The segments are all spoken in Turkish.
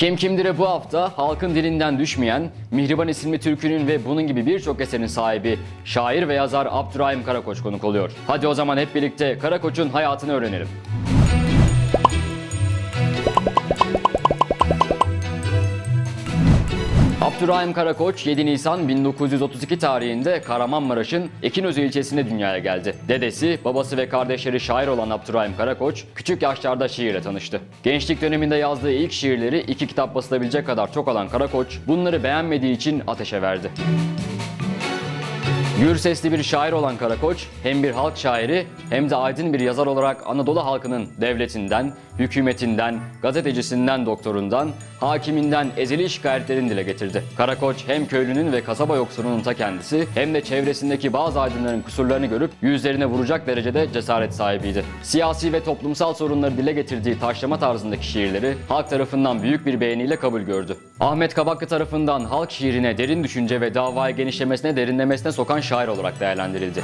Kim Kimdir'e bu hafta halkın dilinden düşmeyen, Mihriban isimli türkünün ve bunun gibi birçok eserin sahibi şair ve yazar Abdurrahim Karakoç konuk oluyor. Hadi o zaman hep birlikte Karakoç'un hayatını öğrenelim. Abdurrahim Karakoç 7 Nisan 1932 tarihinde Kahramanmaraş'ın Ekinözü ilçesinde dünyaya geldi. Dedesi, babası ve kardeşleri şair olan Abdurrahim Karakoç küçük yaşlarda şiirle tanıştı. Gençlik döneminde yazdığı ilk şiirleri iki kitap basılabilecek kadar çok olan Karakoç bunları beğenmediği için ateşe verdi. Gür sesli bir şair olan Karakoç, hem bir halk şairi hem de aydın bir yazar olarak Anadolu halkının devletinden, hükümetinden, gazetecisinden, doktorundan, hakiminden ezeli şikayetlerini dile getirdi. Karakoç hem köylünün ve kasaba yoksulunun ta kendisi hem de çevresindeki bazı aydınların kusurlarını görüp yüzlerine vuracak derecede cesaret sahibiydi. Siyasi ve toplumsal sorunları dile getirdiği taşlama tarzındaki şiirleri halk tarafından büyük bir beğeniyle kabul gördü. Ahmet Kabaklı tarafından halk şiirine derin düşünce ve davaya genişlemesine derinlemesine sokan şair olarak değerlendirildi.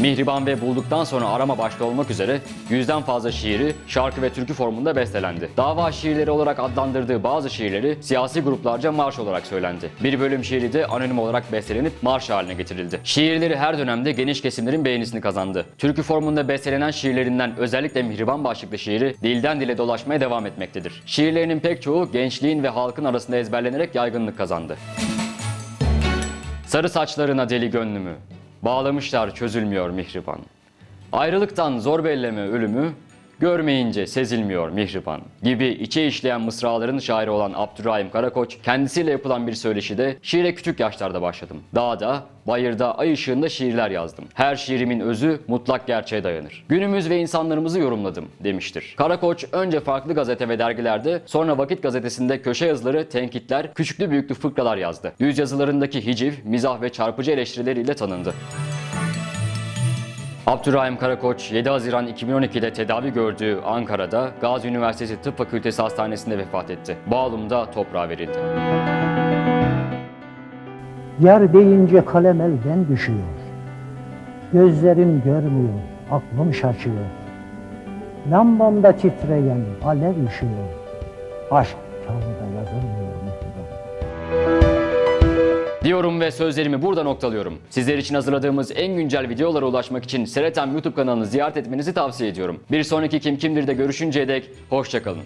Mihriban ve bulduktan sonra arama başta olmak üzere yüzden fazla şiiri şarkı ve türkü formunda bestelendi. Dava şiirleri olarak adlandırdığı bazı şiirleri siyasi gruplarca marş olarak söylendi. Bir bölüm şiiri de anonim olarak bestelenip marş haline getirildi. Şiirleri her dönemde geniş kesimlerin beğenisini kazandı. Türkü formunda bestelenen şiirlerinden özellikle Mihriban başlıklı şiiri dilden dile dolaşmaya devam etmektedir. Şiirlerinin pek çoğu gençliğin ve halkın arasında ezberlenerek yaygınlık kazandı. Sarı saçlarına deli gönlümü, bağlamışlar çözülmüyor mihriban. Ayrılıktan zor belleme ölümü, görmeyince sezilmiyor mihriban. Gibi içe işleyen mısraların şairi olan Abdurrahim Karakoç, kendisiyle yapılan bir söyleşide şiire küçük yaşlarda başladım. Dağda, bayırda, ay ışığında şiirler yazdım. Her şiirimin özü mutlak gerçeğe dayanır. Günümüz ve insanlarımızı yorumladım demiştir. Karakoç önce farklı gazete ve dergilerde, sonra Vakit gazetesinde köşe yazıları, tenkitler, küçüklü büyüklü fıkralar yazdı. Yüz yazılarındaki hiciv, mizah ve çarpıcı eleştirileriyle tanındı. Abdurrahim Karakoç 7 Haziran 2012'de tedavi gördüğü Ankara'da Gazi Üniversitesi Tıp Fakültesi Hastanesi'nde vefat etti. Bağlum'da toprağa verildi. Yer deyince kalem elden düşüyor. Gözlerim görmüyor, aklım şaşıyor. Lambamda titreyen alev üşüyor. Aşk kağıda yazılmıyor mihriban. Diyorum ve sözlerimi burada noktalıyorum. Sizler için hazırladığımız en güncel videolara ulaşmak için Seretem YouTube kanalını ziyaret etmenizi tavsiye ediyorum. Bir sonraki Kim Kimdir'de görüşünceye dek hoşçakalın.